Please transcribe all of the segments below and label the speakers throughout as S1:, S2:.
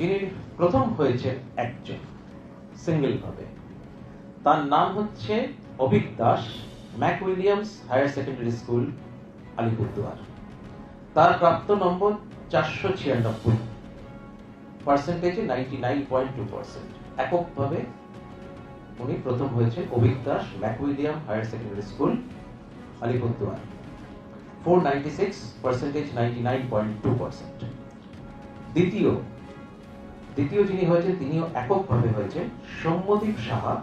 S1: যিনি প্রথম হয়েছেন একজন সিঙ্গেল ভাবে। তার নাম হচ্ছে Avik Das, Mac Williams Higher Secondary School, Alipurduar. তার প্রাপ্ত নম্বর চারশো ছিয়ানব্বই। পার্সেন্টেজে ninety nine point two percent এককভাবে উনি প্রথম হয়েছেন Avik Das, Mac William Higher Secondary School, Alipurduar. Four ninety six percentage ninety nine point two percent দ্বিতীয় দ্বিতীয় যিনি হয়েছেন, তিনিও এককভাবে হয়েছেন। সৌম্যদীপ সাহা,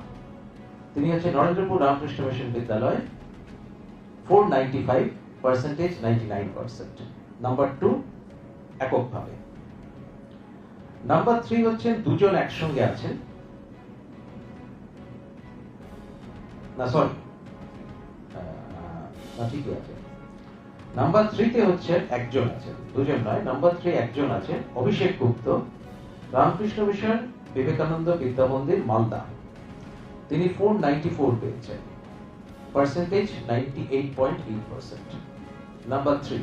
S1: তিনি হচ্ছে Narendrapur Ramakrishna Mission Vidyalaya four ninety five percentage ninety nine percent number two এককভাবে। নাম্বার থ্রি হচ্ছেন, দুজন একসঙ্গে আছেন। না সরি না, ঠিকই আছে। নাম্বার থ্রিতে হচ্ছে একজন আছেন। দুজন নয় নাম্বার থ্রি একজন আছেন, অভিষেক গুপ্ত। রামকৃষ্ণ মিশন, বিবেকানন্দ বিদ্যা মন্দির, মালদা। তিনি ফোর নাইনটি ফোর পেয়েছেন। Percentage ninety eight point eight percent number three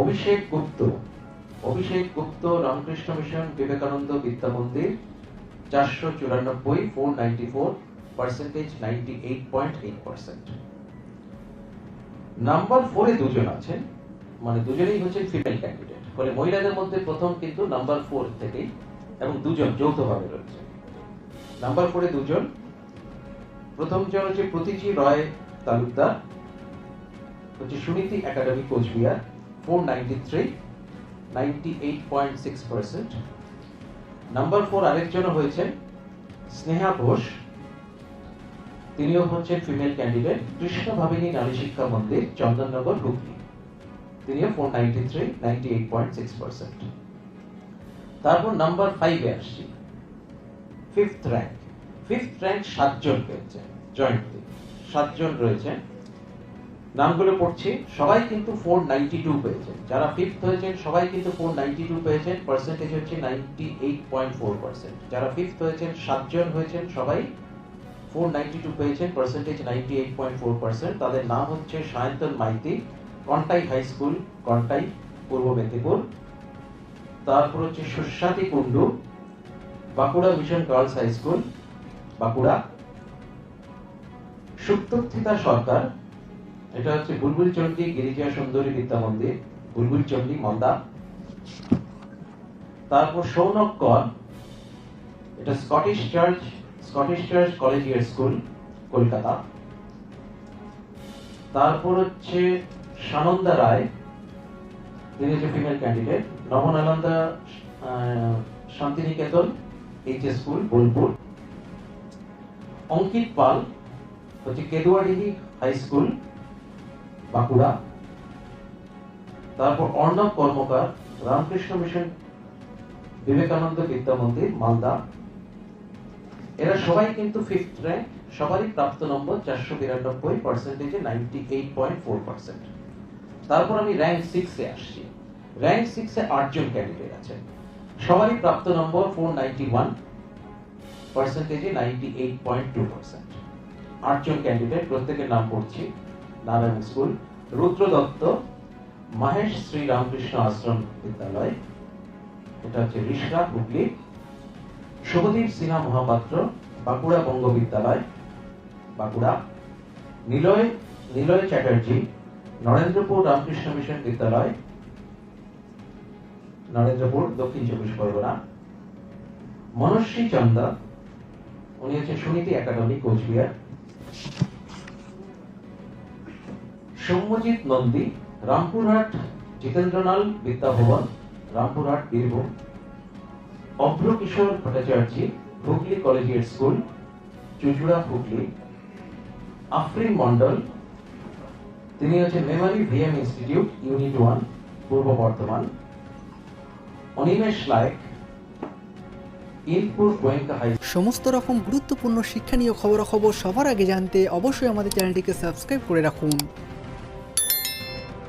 S1: Abhishek Gupta. Abhishek Gupta, Ramakrishna Mission, Vivekananda Vidya Mandir, চারশো চুরানব্বই four ninety four percentage ninety eight point eight percent number ফোরে দুজন আছেন মানে দুজনেই হচ্ছে ফিমেল ক্যান্ডিডেট ফলে মহিলাদের মধ্যে প্রথম কিন্তু নাম্বার ফোর থেকেই এবং দুজন যৌথভাবে রয়েছে। নাম্বার ফোরে দুজন। প্রথম জন হচ্ছে প্রতীচি রয় তালুকদার, হচ্ছে Suniti Academy Coochbehar, four ninety three, ninety eight point six percent. Number four আরেকজন হয়েছেন স্নেহা ঘোষ। তিনিও হচ্ছেন ফিমেল ক্যান্ডিডেট। কৃষ্ণ ভাবিনী নারী শিক্ষা মন্দির, চন্দননগর, হুগলি। তিনিও four ninety three ninety eight point six percent তারপর নাম্বার ফাইভে আসছি। ফিফথ র্যাঙ্ক ফিফথ র্যাঙ্ক সাতজন পেয়েছেন জয়েন্টলি সাতজন রয়েছেন নামগুলো পড়ছি। সবাই কিন্তু ফোর নাইনটি টু পেয়েছেন যারা ফিফথ হয়েছেন, সবাই কিন্তু ফোর নাইনটি টু পেয়েছেন। পার্সেন্টেজ হচ্ছে ninety eight point four percent যারা ফিফথ হয়েছেন, সাতজন হয়েছেন, সবাই ফোর নাইনটি টু পেয়েছেন। Percentage ninety eight point four percent তাদের নাম হচ্ছে Sayantan Maiti. Contai High School Contai Purba Medinipur. তারপর হচ্ছে Suswati Kundu, Bankura Mission Girls High School, Bankura. Suptothita Sarkar, এটা হচ্ছে বুলবুল চণ্ডী গিরিজা সুন্দরী বিদ্যা মন্দির বুলবুল চণ্ডী মালদা তারপর সৌনক কর, এটা Scottish Church Scottish Church Collegiate School Kolkata. তারপর হচ্ছে সানন্দা রায় তিনি হচ্ছে ফিমেল ক্যান্ডিডেট নবনানন্দা আহ, শান্তিনিকেতন এইচ স্কুল বোলপুর। অঙ্কিত পাল হচ্ছে কেদুয়াডিহি হাই স্কুল বাঁকুড়া। তারপর অর্ণব কর্মকার রামকৃষ্ণ মিশন বিবেকানন্দ বিদ্যা মন্দির মালদা। এরা সবাই কিন্তু ফিফথ র্যাঙ্ক সবারই প্রাপ্ত নম্বর চারশো বিরানব্বই পার্সেন্টেজে ninety eight point four percent তারপর আমি র্যাঙ্ক সিক্সে আসছি। র্যাঙ্ক সিক্সে আটজন ক্যান্ডিডেট আছেন সবারই প্রাপ্ত নম্বর four ninety one পার্সেন্টেজে ninety eight point two percent আটজন ক্যান্ডিডেট প্রত্যেকের নাম পড়ছি নারায়ণ স্কুল, রুদ্র দত্ত, মহেশ শ্রী রামকৃষ্ণ আশ্রম বিদ্যালয়। এটা হচ্ছে রিসরা হুগলি। শুভদীপ সিনহা মহাপাত্র, বাঁকুড়া বঙ্গ বিদ্যালয়, বাঁকুড়া। নিলয় নিলয় চ্যাটার্জি নরেন্দ্রপুর রামকৃষ্ণ মিশন বিদ্যালয়। নরেন্দ্রপুর দক্ষিণ চব্বিশ পরগনা। মনস্বী চন্দা, উনি হচ্ছেন Suniti Academy Coochbehar. Soumyajit Nandi, Rampurhat Jitendralal Vidyabhavan, Rampurhat Birbhum. Abhra Kishore Bhattacharya, Hooghly Collegiate School, Chuchura Hooghly. Afrin Mondal তিনি হচ্ছেন Memari V M Institute, unit one, Purba Bardhaman. Animesh লায়ক
S2: সমস্ত রকম গুরুত্বপূর্ণ শিক্ষা নিয়ে খবরাখবর সবার আগে জানতে অবশ্যই আমাদের চ্যানেলটিকে সাবস্ক্রাইব করে রাখুন।